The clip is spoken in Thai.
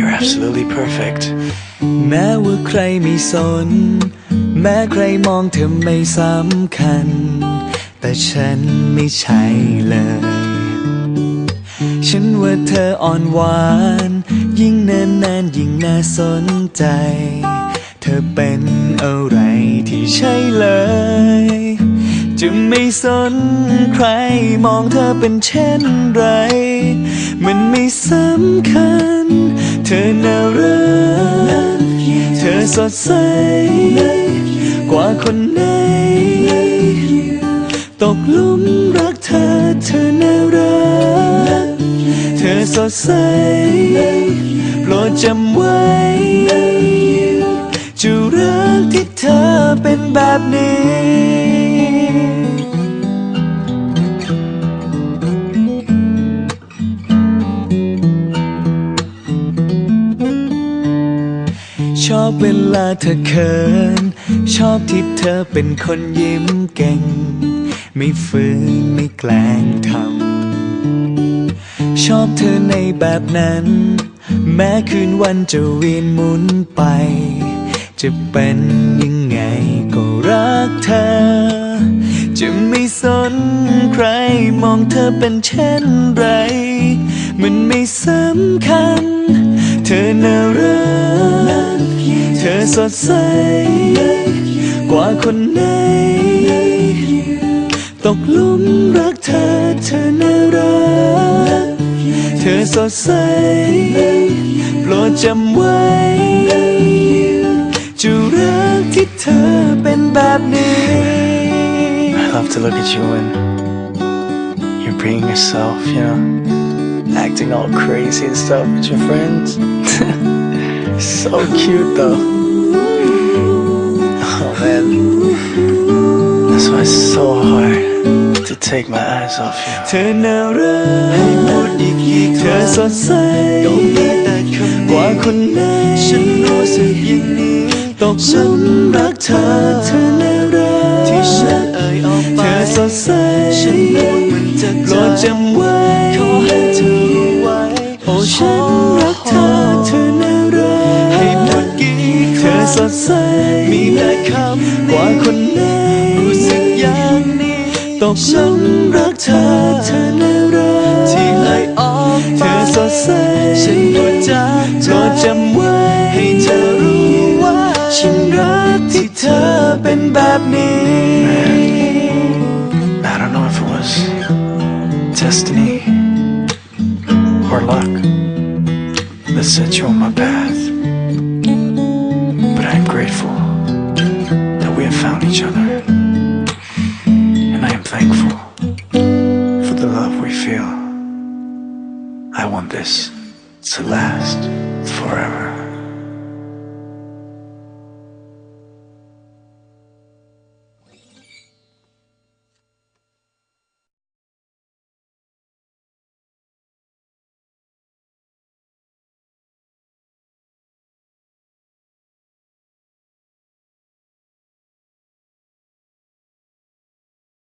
you're absolutely perfect. แม้ว่าใครไม่สน แม้ใครมองเธอไม่สำคัญ แต่ฉันไม่ใช่เลย ฉันว่าเธออ่อนหวาน ยิ่งนานนานยิ่งน่าสนใจ เธอเป็นอะไรที่ใช่เลย จะไม่สนใครมองเธอเป็นเช่นไร มันไม่สำคัญ ธอน่ารัก เธอสดใส กว่าคนไหน ตกลุมรักเธอ เธอน่ารัก เธอสดใส โปรดจำไว้ จะรักที่เธอเป็นแบบนี้ อบเวลาเธอเขิน ชอบที่เธอเป็นคนยิ้มเก่ง ไม่ฝืนไม่แกล้งทำ ชอบเธอในแบบนั้น แม้คืนวันจะเวียนหมุนไป จะเป็นยังไงก็รักเธอ จะไม่สนใครมองเธอเป็นเช่นไร มันไม่สำคัญ เธอน่ารัก เธอสดใส กว่าคนไหน ตกลุมรักเธอเธอน่ารัก เธอสดใส โปรดจำไว้ จะรักที่เธอเป็นแบบนี้ I love to look at you when you're being yourself, you know, acting all crazy and stuff with your friends. so cute though. Man, that's why it's so hard to take my eyes off you. เธอน่ารักให้พูดอีกอีกเธอสดใสก็มีแต่คำกว่าคนไหนฉันรู้สึกอย่างนี้ตกหลุมรักเธอเธอน่ารักที่ฉันเอ่ยออกไปเธอสดใสฉันพูดมันจะโปรดจำไว้ขอให้เธอรู้ไว้โอ้ฉันรักเธอเธอน่ารักให้พูดกี่เธอสดใสมีแต่ คำกว่าคนไหนรู้สึกอย่างนี้ตกหลุมรักเธอเธอน่ารักที่เอ่ยออกเธอสดใสฉันพูดจาโปรดจำไว้ให้เธอรู้ว่าฉันรักที่เธอเป็นแบบนี้ I don't know if it was destiny or luck that set you on my path, but I am grateful that we have found each other, and I am thankful for the love we feel. I want this to last forever.